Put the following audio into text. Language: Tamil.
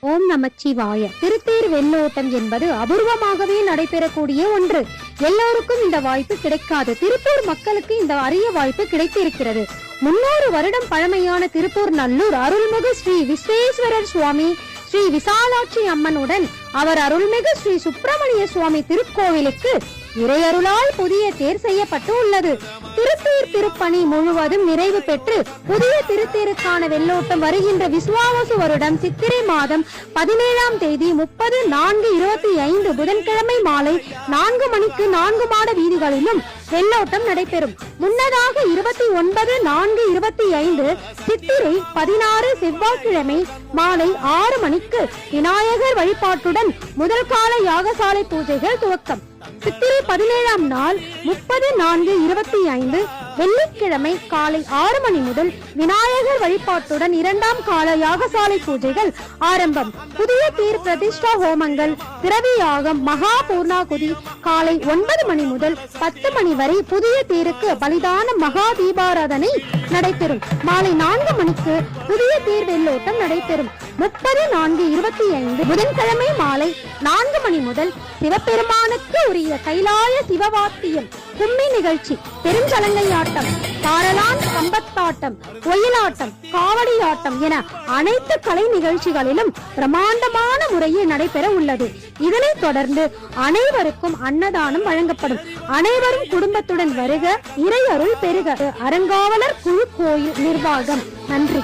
ஓம் நமச்சிவாய. திருத்தேர் வெள்ளோட்டம் என்பது அபூர்வமாகவே நடைபெறக்கூடிய ஒன்று. எல்லோருக்கும் இந்த வாய்ப்பு கிடைக்காது. திருப்பூர் மக்களுக்கு இந்த அரிய வாய்ப்பு கிடைத்திருக்கிறது. முன்னூறு வருடம் பழமையான திருப்பூர் நல்லூர் அருள்மிகு ஸ்ரீ விஸ்வேஸ்வரர் சுவாமி ஸ்ரீ விசாலாட்சி அம்மனுடன் அவர் அருள்மிகு ஸ்ரீ சுப்பிரமணிய சுவாமி திருக்கோவிலுக்கு இறையருளால் புதிய தேர் செய்யப்பட்டு உள்ளது. திருத்தேர் திருப்பணி முழுவதும் நிறைவு பெற்று புதிய திருத்தேருக்கான வெள்ளோட்டம் வருகின்ற விசுவாவசு வருடம் சித்திரை மாதம் பதினேழாம் தேதி முப்பது நான்கு இருபத்தி ஐந்து புதன்கிழமை மாலை நான்கு மணிக்கு நான்கு மாட வீதிகளிலும் வெள்ளோட்டம் நடைபெறும். முன்னதாக இருபத்தி ஒன்பது நான்கு இருபத்தி ஐந்து சித்திரை பதினாறு செவ்வாய்க்கிழமை மாலை ஆறு மணிக்கு விநாயகர் வழிபாட்டுடன் முதல் கால யாகசாலை பூஜைகள் துவக்கம். சித்திரை பதினேழாம் நாள் முப்பது நான்கு இருபத்தி ஐந்து வெள்ளிக்கிழமை காலை ஆறு மணி முதல் விநாயகர் வழிபாட்டுடன் இரண்டாம் கால யாகசாலை பூஜைகள் ஆரம்பம். புதிய தீர் பிரதிஷ்டா ஹோமங்கள் திரவி யாகம் மகா பூர்ணாகுதி காலை ஒன்பது மணி முதல் பத்து மணி வரை புதிய தேருக்கு பலிதான மகா தீபாராதனை நடைபெறும். மாலை நான்கு மணிக்கு புதிய தீர் வெள்ளோட்டம் நடைபெறும். முப்பது நான்கு இருபத்தி ஐந்து புதன்கிழமை மாலை நான்கு மணி முதல் சிவபெருமானுக்கு உரிய கைலாய சிவவாத்தியம் கும்மி நிகழ்ச்சி பெருஞ்சலங்கை ஆட்டம் தாரலான் கம்பத்தாட்டம் ஒயிலாட்டம் காவடி ஆட்டம் என அனைத்து கலை நிகழ்ச்சிகளிலும் பிரம்மாண்டமான முறையில் நடைபெற உள்ளது. இதனைத் தொடர்ந்து அனைவருக்கும் அன்னதானம் வழங்கப்படும். அனைவரும் குடும்பத்துடன் வருக இறையருள் பெருக அறங்காவலர் குழு கோயில் நிர்வாகம். நன்றி.